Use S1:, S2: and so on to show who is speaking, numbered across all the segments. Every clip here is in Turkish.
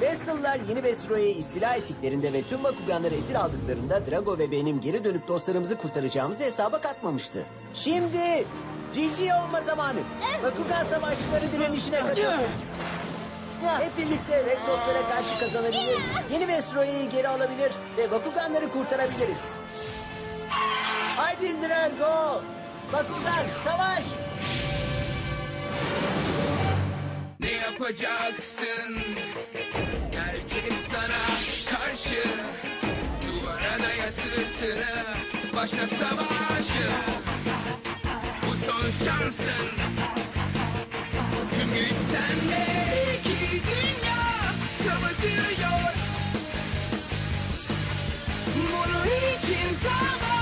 S1: Vestal'lar yeni Vestroya'yı istila ettiklerinde ve tüm Bakuganları esir aldıklarında Drago ve benim geri dönüp dostlarımızı kurtaracağımızı hesaba katmamıştı. Şimdi ciddi olma zamanı. Bakugan savaşçıları direnişine katılın. Hep birlikte Vexoslara karşı kazanabilir, yeni Vestroya'yı geri alabilir ve Bakuganları kurtarabiliriz. Haydi Drago! Bakugan savaş!
S2: Ne yapacaksın? Sana karşı. Duvara daya sırtını Başla savaşı. Bu son şansın. Tüm güç sende. İki dünya savaşıyor. Bunun için savaş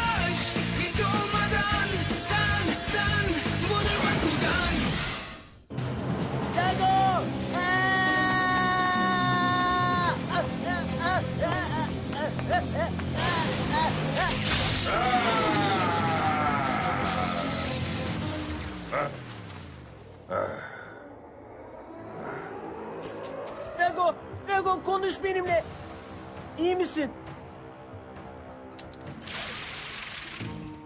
S1: Drago! Drago konuş benimle! İyi misin?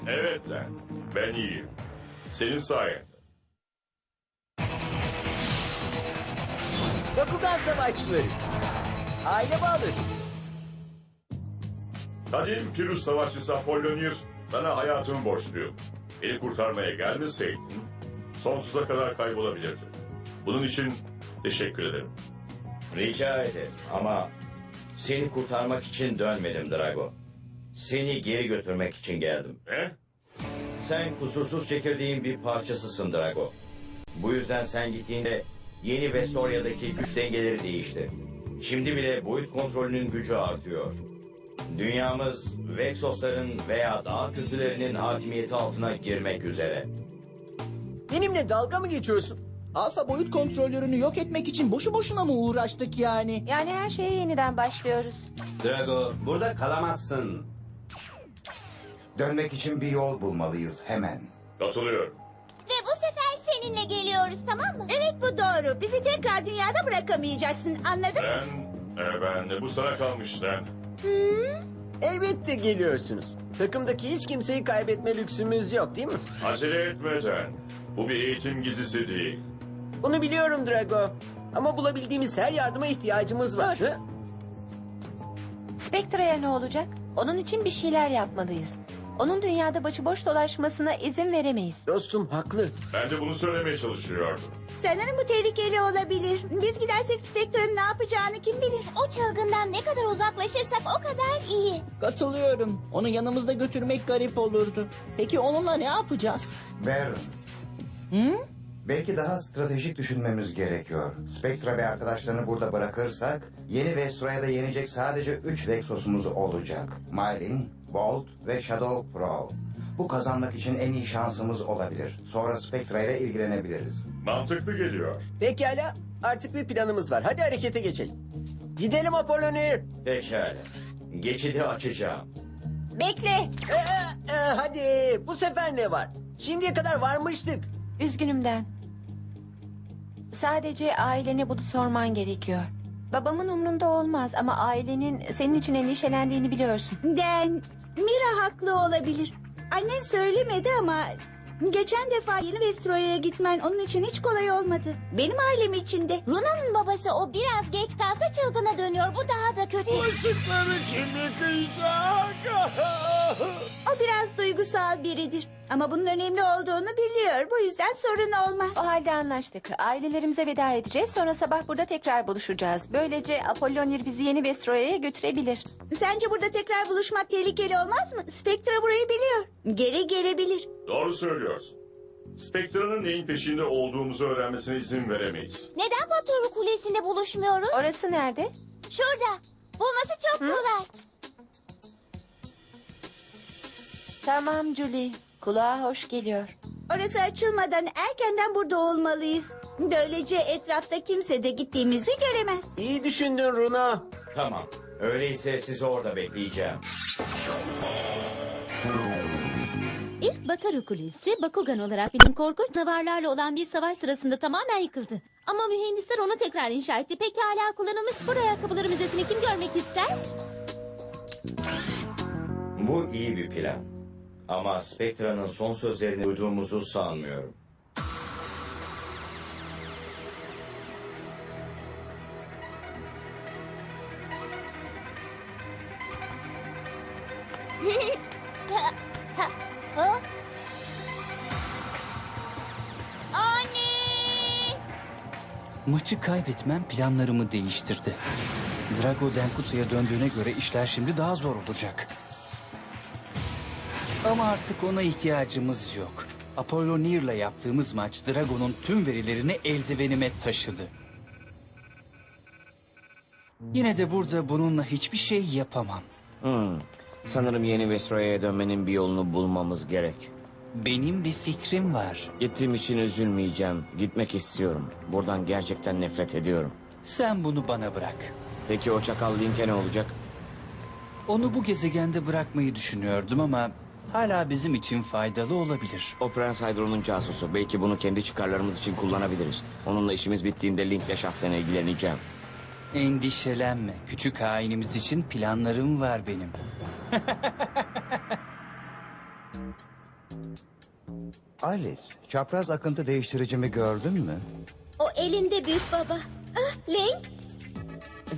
S3: Evet lan. Ben iyiyim. Senin sayende.
S1: Bakugan savaşçıları. Aile bağlı.
S3: Kadim Pirus savaşçısı Apollonir sana hayatımı borçluyum. Beni kurtarmaya gelmeseydin sonsuza kadar kaybolabilirdin. Bunun için teşekkür ederim.
S4: Rica ederim ama seni kurtarmak için dönmedim Drago. Seni geri götürmek için geldim.
S3: Ne?
S4: Sen kusursuz çekirdeğin bir parçasısın Drago. Bu yüzden sen gittiğinde yeni Vestoria'daki güç dengeleri değişti. Şimdi bile boyut kontrolünün gücü artıyor. Dünyamız Vexosların veya daha kötülerinin hakimiyeti altına girmek üzere.
S1: Benimle dalga mı geçiyorsun?
S5: Alfa boyut kontrolörünü yok etmek için boşu boşuna mı uğraştık yani?
S6: Yani her şeye yeniden başlıyoruz.
S7: Drago burada kalamazsın.
S8: Dönmek için bir yol bulmalıyız hemen.
S3: Katılıyorum.
S9: Ve bu sefer seninle geliyoruz tamam mı?
S10: Evet bu doğru. Bizi tekrar dünyada bırakamayacaksın. Anladın mı?
S3: Ben, e, ben de bu sana kalmış lan.
S1: Elbette geliyorsunuz. Takımdaki hiç kimseyi kaybetme lüksümüz yok değil mi?
S3: Acele etmeden. Bu bir eğitim gizlisi değil.
S1: Bunu biliyorum Drago. Ama bulabildiğimiz her yardıma ihtiyacımız var.
S6: Dur.
S1: Hı?
S6: Spectra'ya ne olacak? Onun için bir şeyler yapmalıyız. Onun dünyada başıboş dolaşmasına izin veremeyiz.
S1: Dostum haklı.
S3: Ben de bunu söylemeye çalışıyordum.
S10: Sanırım bu tehlikeli olabilir. Biz gidersek Spectre'ın ne yapacağını kim bilir?
S9: O çılgından ne kadar uzaklaşırsak o kadar iyi.
S5: Katılıyorum. Onu yanımızda götürmek garip olurdu. Peki onunla ne yapacağız?
S8: Baron,
S5: Hı?
S8: belki daha stratejik düşünmemiz gerekiyor. Spectra ve arkadaşlarını burada bırakırsak yeni Vestroya'da yenecek sadece 3 Vexos'umuz olacak. Mylin, Bolt ve Shadow Pro. Bu kazanmak için en iyi şansımız olabilir. Sonra Spectra ile ilgilenebiliriz.
S3: Mantıklı geliyor.
S1: Pekala artık bir planımız var. Hadi harekete geçelim. Gidelim Apollonir.
S4: Pekala. Geçidi açacağım.
S6: Bekle.
S1: Ee, e, hadi bu sefer ne var? Şimdiye kadar varmıştık.
S6: Üzgünümden. Sadece ailene bunu sorman gerekiyor. Babamın umrunda olmaz ama ailenin senin için endişelendiğini biliyorsun.
S10: Den, Mira haklı olabilir. Annen söylemedi ama... Geçen defa yeni Vestroya'ya gitmen onun için hiç kolay olmadı. Benim ailem için de.
S9: Runa'nın babası o biraz geç çılgına dönüyor. Bu daha da kötü.
S10: O biraz duygusal biridir. Ama bunun önemli olduğunu biliyor. Bu yüzden sorun olmaz.
S6: O halde anlaştık. Ailelerimize veda edeceğiz. Sonra sabah burada tekrar buluşacağız. Böylece Apollonir bizi yeni Vestroya'ya götürebilir.
S10: Sence burada tekrar buluşmak tehlikeli olmaz mı? Spectra burayı biliyor. Geri gelebilir.
S3: Doğru söylüyorsun. Spectra'nın neyin peşinde olduğumuzu öğrenmesine izin veremeyiz.
S9: Neden Batoru Kulesi'nde buluşmuyoruz?
S6: Orası nerede?
S9: Şurada. Bulması çok kolay.
S6: Tamam Julie. Kulağa hoş geliyor.
S10: Orası açılmadan erkenden burada olmalıyız. Böylece etrafta kimse de gittiğimizi göremez.
S1: İyi düşündün Runa.
S4: Tamam. Öyleyse sizi orada bekleyeceğim.
S9: Bataru Kulesi, Bakugan olarak bilin korkunç canavarlarla olan bir savaş sırasında tamamen yıkıldı. Ama mühendisler onu tekrar inşa etti. Pekala kullanılmış spor ayakkabıları müzesini kim görmek ister?
S4: Bu iyi bir plan. Ama Spectra'nın son sözlerini duyduğumuzu sanmıyorum.
S11: Maçı kaybetmem planlarımı değiştirdi. Drago Denkusa'ya döndüğüne göre işler şimdi daha zor olacak. Ama artık ona ihtiyacımız yok. Apollonir'la yaptığımız maç Drago'nun tüm verilerini eldivenime taşıdı. Yine de burada bununla hiçbir şey yapamam.
S12: Hmm. Sanırım yeni Vestroya'ya dönmenin bir yolunu bulmamız gerek.
S11: Benim bir fikrim var.
S12: Gittiğim için üzülmeyeceğim. Gitmek istiyorum. Buradan gerçekten nefret ediyorum.
S11: Sen bunu bana bırak.
S12: Peki o çakal Link'e ne olacak?
S11: Onu bu gezegende bırakmayı düşünüyordum ama hala bizim için faydalı olabilir.
S12: O Prens Hydro'nun casusu. Belki bunu kendi çıkarlarımız için kullanabiliriz. Onunla işimiz bittiğinde Link'le şahsen ilgileneceğim.
S11: Endişelenme. Küçük hainimiz için planlarım var benim.
S8: Alice, çapraz akıntı değiştiricimi gördün mü?
S9: O elinde büyük baba. Ah, Link.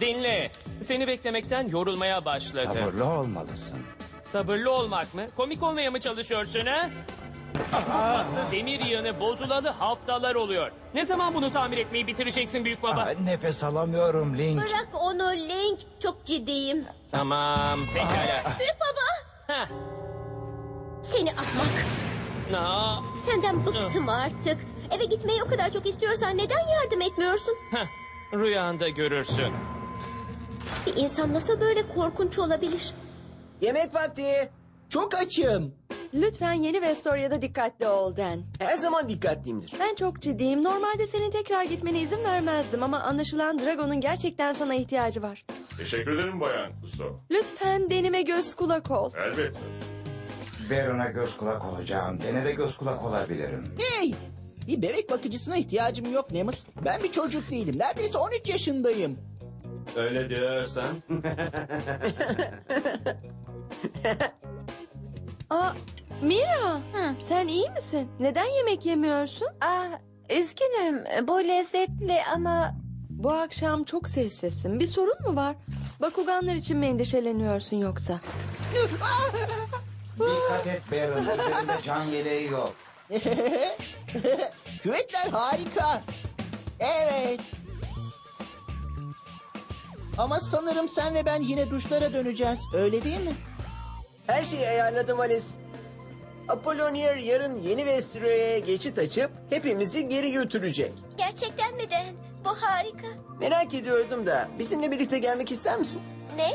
S13: Dinle. Seni beklemekten yorulmaya başladım.
S8: Sabırlı olmalısın.
S13: Sabırlı olmak mı? Komik olmaya mı çalışıyorsun ha? Paslı demir yığını bozulalı haftalar oluyor. Ne zaman bunu tamir etmeyi bitireceksin büyük baba?
S8: nefes alamıyorum Link.
S9: Bırak onu Link. Çok ciddiyim.
S13: Tamam pekala.
S9: Büyük baba.
S13: Heh.
S9: Seni ahmak.
S13: Aa,
S9: Senden bıktım artık. Eve gitmeyi o kadar çok istiyorsan neden yardım etmiyorsun?
S13: heh. Rüyanda görürsün.
S9: Bir insan nasıl böyle korkunç olabilir?
S1: Yemek vakti. Çok açım.
S14: Lütfen yeni Vestoria'da dikkatli ol Den.
S1: Her zaman dikkatliyimdir.
S14: Ben çok ciddiyim. Normalde senin tekrar gitmene izin vermezdim ama anlaşılan Dragon'un gerçekten sana ihtiyacı var.
S3: Teşekkür ederim Bayan Kuso.
S14: Lütfen denime göz kulak ol.
S3: Elbette.
S8: Veron'a göz kulak olacağım. Dene de göz kulak olabilirim.
S5: Hey! Bir bebek bakıcısına ihtiyacım yok Nemus. Ben bir çocuk değilim. Neredeyse 13 yaşındayım.
S7: Öyle diyorsan.
S14: Aa, Mira, sen iyi misin? Neden yemek yemiyorsun?
S6: Ah, üzgünüm. Bu lezzetli ama
S14: Bu akşam çok sessizsin. Bir sorun mu var? Bakuganlar için mi endişeleniyorsun yoksa?
S8: Dikkat et Baron. Üzerinde can yeleği yok.
S5: Küvetler harika. Evet. Ama sanırım sen ve ben yine duşlara döneceğiz. Öyle değil mi?
S1: Her şeyi ayarladım Alice. Apollonier yarın yeni Vestroya'ya geçit açıp hepimizi geri götürecek.
S9: Gerçekten mi Den? Bu harika.
S1: Merak ediyordum da bizimle birlikte gelmek ister misin?
S9: Ne?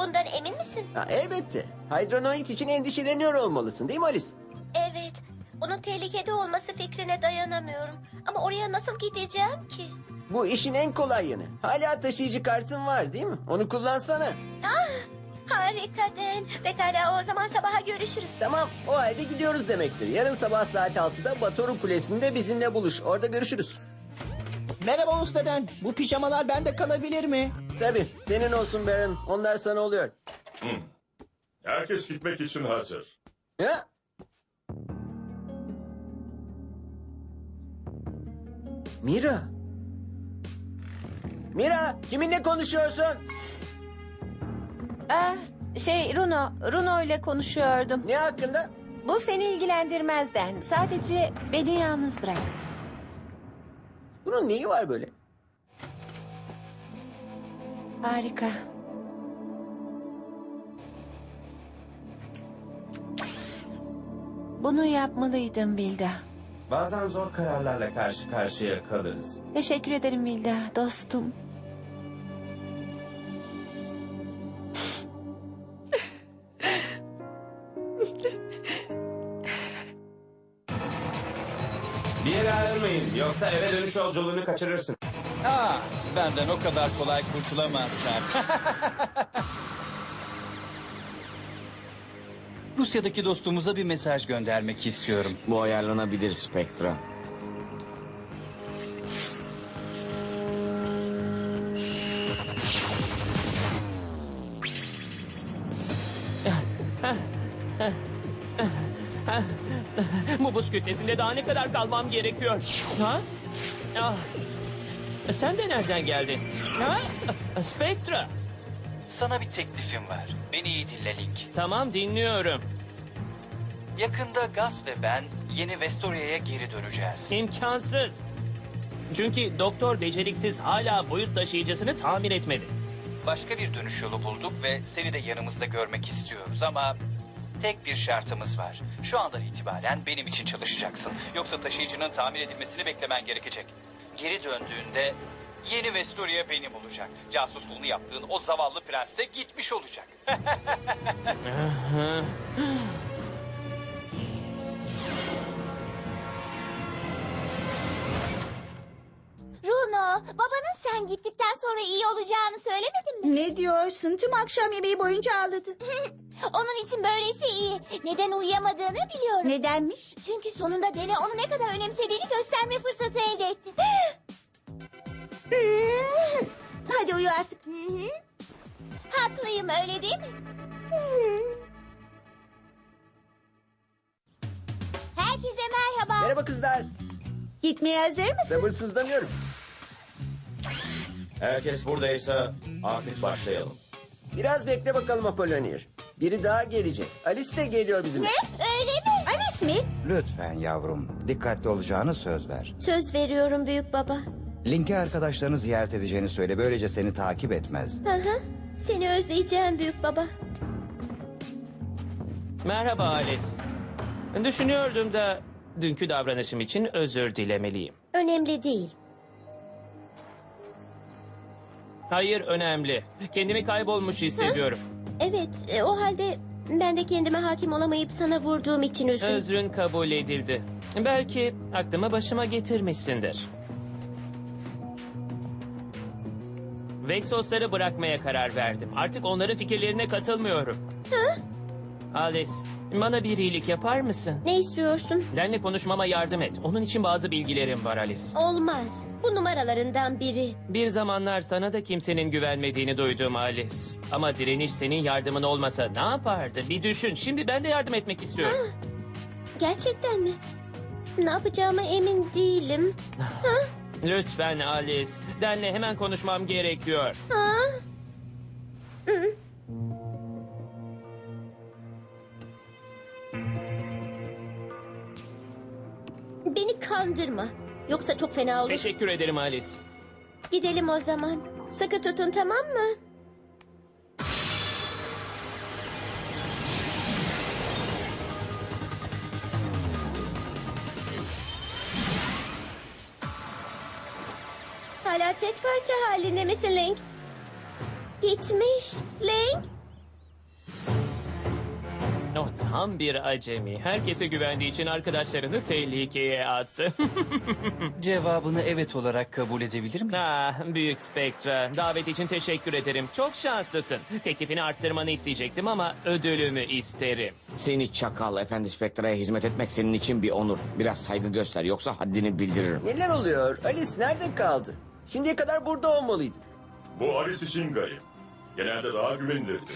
S9: Bundan emin misin?
S1: Ha, elbette. Hydronoid için endişeleniyor olmalısın değil mi Alice?
S9: Evet. Onun tehlikede olması fikrine dayanamıyorum. Ama oraya nasıl gideceğim ki?
S1: Bu işin en kolay yanı. Hala taşıyıcı kartın var değil mi? Onu kullansana.
S9: Ah, harika Den. Pekala o zaman sabaha görüşürüz.
S1: Tamam o halde gidiyoruz demektir. Yarın sabah saat 6'da Batoru Kulesi'nde bizimle buluş. Orada görüşürüz.
S5: Merhaba ustadan. Bu pijamalar bende kalabilir mi?
S1: Tabii senin olsun Baron. Onlar sana oluyor.
S3: Herkes gitmek için hazır.
S1: Ha? Mira. Mira kiminle konuşuyorsun?
S6: ah, şey Runo, Runo ile konuşuyordum.
S1: Ne hakkında?
S6: Bu seni ilgilendirmezden. Sadece beni yalnız bırak.
S1: Bunun neyi var böyle?
S6: Harika. Bunu yapmalıydım Bilda.
S7: Bazen zor kararlarla karşı karşıya kalırız.
S6: Teşekkür ederim Bilda, dostum.
S7: Bir yere ayrılmayın yoksa eve dönüş yolculuğunu kaçırırsın.
S11: Aa, benden o kadar kolay kurtulamazlar. Rusya'daki dostumuza bir mesaj göndermek istiyorum.
S12: Bu ayarlanabilir Spectra.
S13: Bu buz kütlesinde daha ne kadar kalmam gerekiyor? Ha? Ah. Sen de nereden geldin? Ha? Spectra.
S11: Sana bir teklifim var. Beni iyi dinle Link.
S13: Tamam dinliyorum.
S11: Yakında Gus ve ben yeni Vestoria'ya geri döneceğiz.
S13: İmkansız. Çünkü doktor beceriksiz hala boyut taşıyıcısını tamir etmedi.
S11: Başka bir dönüş yolu bulduk ve seni de yanımızda görmek istiyoruz ama tek bir şartımız var. Şu andan itibaren benim için çalışacaksın. Yoksa taşıyıcının tamir edilmesini beklemen gerekecek. Geri döndüğünde yeni Vestoria benim olacak. Casusluğunu yaptığın o zavallı prens de gitmiş olacak.
S15: Babanın sen gittikten sonra iyi olacağını söylemedin mi?
S10: Ne diyorsun? Tüm akşam yemeği boyunca ağladı.
S15: Onun için böylesi iyi. Neden uyuyamadığını biliyorum.
S10: Nedenmiş?
S15: Çünkü sonunda Dene onu ne kadar önemsediğini gösterme fırsatı elde etti.
S10: Hadi uyu artık.
S15: Hı hı. Haklıyım öyle değil mi? Herkese merhaba.
S1: Merhaba kızlar.
S10: Gitmeye hazır mısın?
S1: Sabırsızlanıyorum.
S4: Herkes buradaysa artık başlayalım.
S1: Biraz bekle bakalım Apollonier. Biri daha gelecek. Alice de geliyor bizimle.
S15: Öyle mi?
S10: Alice mi?
S8: Lütfen yavrum, dikkatli olacağını söz ver.
S9: Söz veriyorum büyük baba.
S8: Link'e arkadaşlarını ziyaret edeceğini söyle, böylece seni takip etmez.
S9: Hı hı. Seni özleyeceğim büyük baba.
S13: Merhaba Alice. Düşünüyordum da dünkü davranışım için özür dilemeliyim.
S9: Önemli değil.
S13: Hayır önemli. Kendimi kaybolmuş hissediyorum.
S9: Evet, e, o halde ben de kendime hakim olamayıp sana vurduğum için üzgünüm.
S13: Özrün kabul edildi. Belki aklımı başıma getirmişsindir. Vexosları bırakmaya karar verdim. Artık onların fikirlerine katılmıyorum. Alice, bana bir iyilik yapar mısın?
S9: Ne istiyorsun?
S13: Benle konuşmama yardım et. Onun için bazı bilgilerim var Alice.
S9: Olmaz. Bu numaralarından biri.
S13: Bir zamanlar sana da kimsenin güvenmediğini duydum Alice. Ama direniş senin yardımın olmasa ne yapardı? Bir düşün. Şimdi ben de yardım etmek istiyorum.
S9: Gerçekten mi? Ne yapacağıma emin değilim.
S13: Lütfen Alice. Denle hemen konuşmam gerekiyor.
S9: Ha? Hı. Kandırma. Yoksa çok fena olur.
S13: Teşekkür ederim Alice.
S9: Gidelim o zaman. Sıkı tutun tamam mı? Hala tek parça halinde misin Link? Gitmiş. Link.
S13: O tam bir acemi. Herkese güvendiği için arkadaşlarını tehlikeye attı.
S11: Cevabını evet olarak kabul edebilir miyim?
S13: ah, büyük Spectra. Davet için teşekkür ederim. Çok şanslısın. Teklifini arttırmanı isteyecektim ama ödülümü isterim.
S12: Seni çakal efendi Spectra'ya hizmet etmek senin için bir onur. Biraz saygı göster yoksa haddini bildiririm.
S1: Neler oluyor? Alice nerede kaldı? Şimdiye kadar burada olmalıydı.
S3: Bu Alice için garip. Genelde daha güvenilirdi.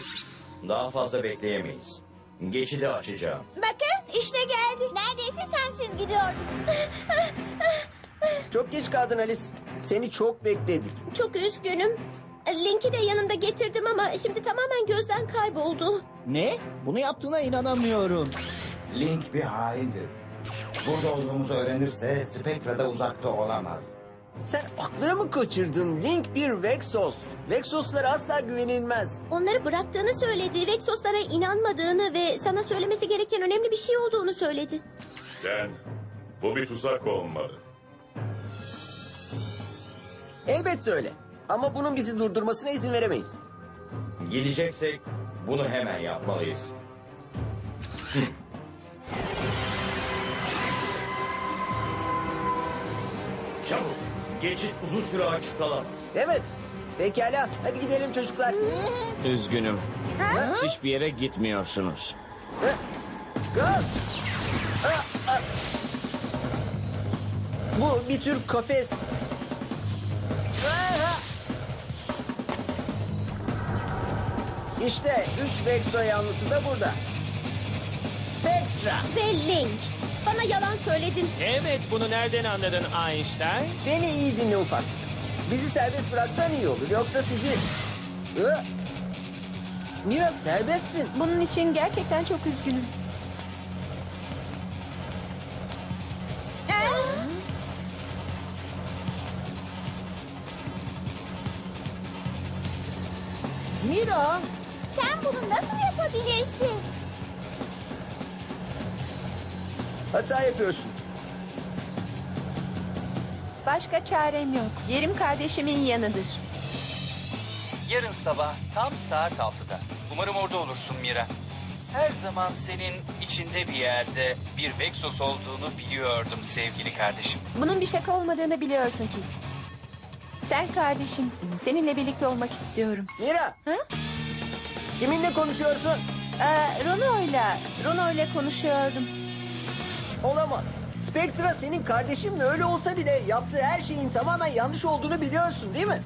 S4: Daha fazla bekleyemeyiz. Geçidi açacağım.
S15: Bakın işte geldi. Neredeyse sensiz gidiyorduk.
S1: Çok geç kaldın Alice. Seni çok bekledik.
S9: Çok üzgünüm. Link'i de yanımda getirdim ama şimdi tamamen gözden kayboldu.
S5: Ne? Bunu yaptığına inanamıyorum.
S8: Link bir haindir. Burada olduğumuzu öğrenirse Spectra da uzakta olamaz.
S1: Sen aklını mı kaçırdın? Link bir Vexos. Vexoslara asla güvenilmez.
S9: Onları bıraktığını söyledi. Vexoslara inanmadığını ve sana söylemesi gereken önemli bir şey olduğunu söyledi.
S3: Den, bu bir tuzak olmalı.
S1: Elbette öyle. Ama bunun bizi durdurmasına izin veremeyiz.
S4: Gideceksek bunu hemen yapmalıyız. Çabuk. Geçit uzun süre açık kalamaz.
S1: Evet. Pekala. Hadi gidelim çocuklar.
S12: Üzgünüm. Hiçbir yere gitmiyorsunuz.
S1: Gaz! Bu bir tür kafes. İşte üç Vexo yanlısı da burada. Spectra.
S9: Ve Link. Bana yalan söyledin.
S13: Evet bunu nereden anladın Einstein?
S1: Beni iyi dinle ufak. Bizi serbest bıraksan iyi olur. Yoksa sizi... Hı? Mira serbestsin.
S6: Bunun için gerçekten çok üzgünüm.
S1: Mira.
S15: Sen bunu nasıl yapabilirsin?
S1: Hata yapıyorsun.
S6: Başka çarem yok. Yerim kardeşimin yanıdır.
S11: Yarın sabah tam saat 6'da. Umarım orada olursun Mira. Her zaman senin içinde bir yerde bir Vexos olduğunu biliyordum sevgili kardeşim.
S6: Bunun bir şaka olmadığını biliyorsun ki. Sen kardeşimsin. Seninle birlikte olmak istiyorum.
S1: Mira.
S6: Ha?
S1: Kiminle konuşuyorsun?
S6: Ee, Runo'yla, Runo'yla konuşuyordum.
S1: Olamaz. Spectra senin kardeşin mi? Öyle olsa bile yaptığı her şeyin tamamen yanlış olduğunu biliyorsun değil mi?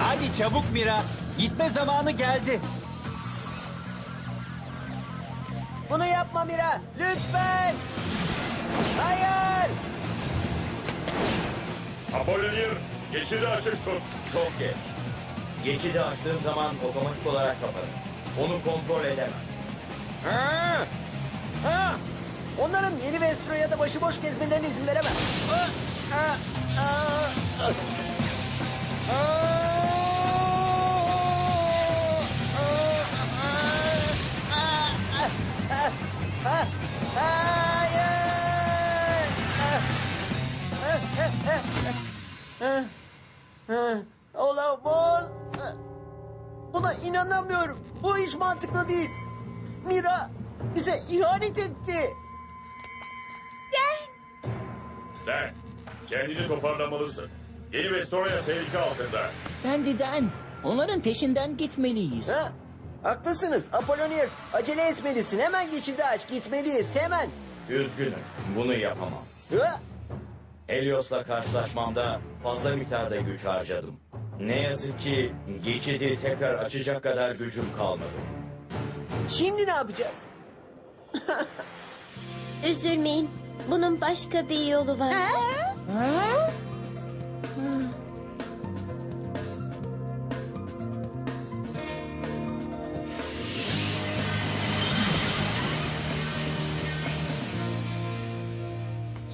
S16: Hadi çabuk Mira. Gitme zamanı geldi.
S1: Bunu yapma Mira. Lütfen. Hayır.
S3: Apollonier, geçidi açık tut.
S4: Çok geç. Geçidi açtığım zaman otomatik olarak kaparım. Onu kontrol edemem.
S1: Ha. Ha. Onların yeni Vestro'ya da başıboş gezmelerine izin veremem. Ha. Olamaz. Buna inanamıyorum. Bu iş mantıklı değil. Mira bize ihanet etti.
S3: Sen kendini toparlamalısın. Yeni Vestorya tehlike altında.
S5: Efendiden. Onların peşinden gitmeliyiz.
S1: Ha? Haklısınız Apollonier. Acele etmelisin. Hemen geçidi aç. Gitmeliyiz hemen.
S4: Üzgünüm. Bunu yapamam.
S1: Ha?
S4: Helios'la karşılaşmamda fazla miktarda güç harcadım. Ne yazık ki geçidi tekrar açacak kadar gücüm kalmadı.
S1: Şimdi ne yapacağız?
S9: Üzülmeyin. Bunun başka bir yolu var.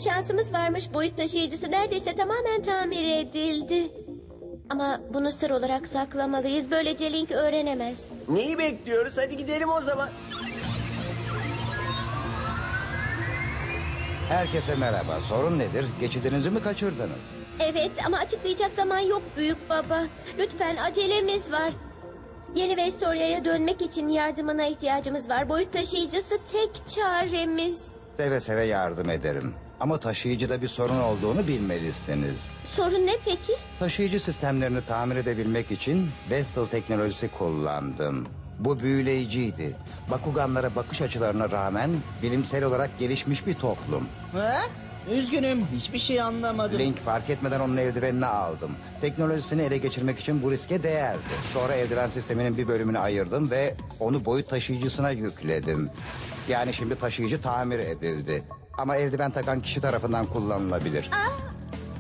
S9: Şansımız varmış boyut taşıyıcısı neredeyse tamamen tamir edildi. Ama bunu sır olarak saklamalıyız. Böylece Link öğrenemez.
S1: Neyi bekliyoruz? Hadi gidelim o zaman.
S8: Herkese merhaba. Sorun nedir? Geçidinizi mi kaçırdınız?
S9: Evet ama açıklayacak zaman yok büyük baba. Lütfen acelemiz var. Yeni Vestoria'ya dönmek için yardımına ihtiyacımız var. Boyut taşıyıcısı tek çaremiz.
S8: Seve seve yardım ederim. Ama taşıyıcıda bir sorun olduğunu bilmelisiniz.
S9: Sorun ne peki?
S8: Taşıyıcı sistemlerini tamir edebilmek için Vestal teknolojisi kullandım. Bu büyüleyiciydi. Bakuganlara bakış açılarına rağmen bilimsel olarak gelişmiş bir toplum.
S5: Ha? Üzgünüm. Hiçbir şey anlamadım.
S8: Link fark etmeden onun eldivenini aldım. Teknolojisini ele geçirmek için bu riske değerdi. Sonra eldiven sisteminin bir bölümünü ayırdım ve onu boyut taşıyıcısına yükledim. Yani şimdi taşıyıcı tamir edildi. Ama eldiven takan kişi tarafından kullanılabilir.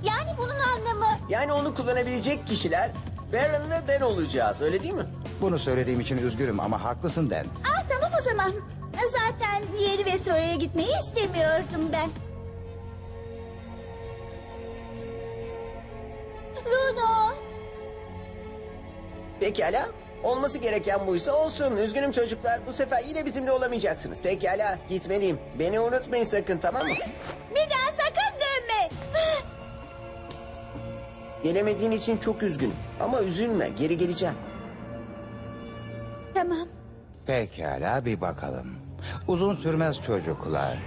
S15: Yani bunun anlamı...
S1: Yani onu kullanabilecek kişiler Baron ve ben olacağız. Öyle değil mi?
S8: Bunu söylediğim için üzgünüm ama haklısın Den.
S10: Aa, tamam o zaman. Zaten yeni Vestroya'ya gitmeyi istemiyordum ben.
S15: Runo.
S1: Pekala. Olması gereken buysa olsun. Üzgünüm çocuklar. Bu sefer yine bizimle olamayacaksınız. Pekala. Gitmeliyim. Beni unutmayın sakın tamam mı?
S10: Bir daha sakın dönme.
S1: Gelemediğin için çok üzgünüm. Ama üzülme. Geri geleceğim.
S10: Tamam.
S8: Pekala bir bakalım. Uzun sürmez çocuklar.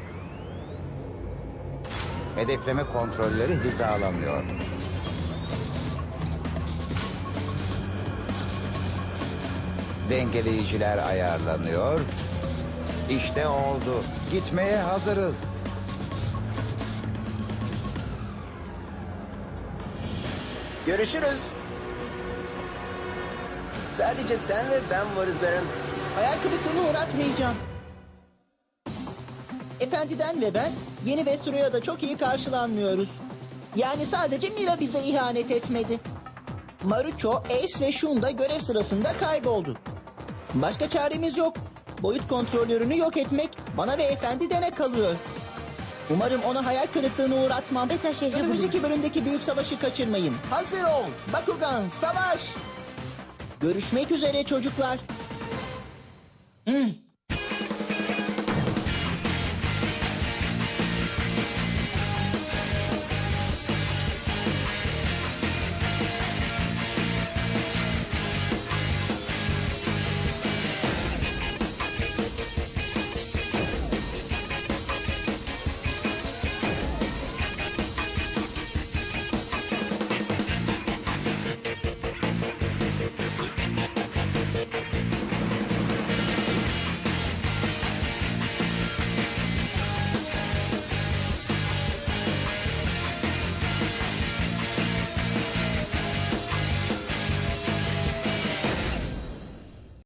S8: Hedefleme kontrolleri hizalanıyor. Dengeleyiciler ayarlanıyor. İşte oldu. Gitmeye hazırız.
S1: Görüşürüz. Sadece sen ve ben varız Beren.
S5: Hayal kırıklığına uğratmayacağım. Efendiden ve ben yeni Vestroya'da çok iyi karşılanmıyoruz. Yani sadece Mira bize ihanet etmedi. Marucho, Ace ve Shun da görev sırasında kayboldu. Başka çaremiz yok. Boyut kontrolörünü yok etmek bana ve Efendiden'e kalıyor. Umarım onu hayal kırıklığına uğratmam. Önümüzdeki bölümdeki büyük savaşı kaçırmayın. Hazır ol. Bakugan, savaş. Görüşmek üzere çocuklar. Hmm,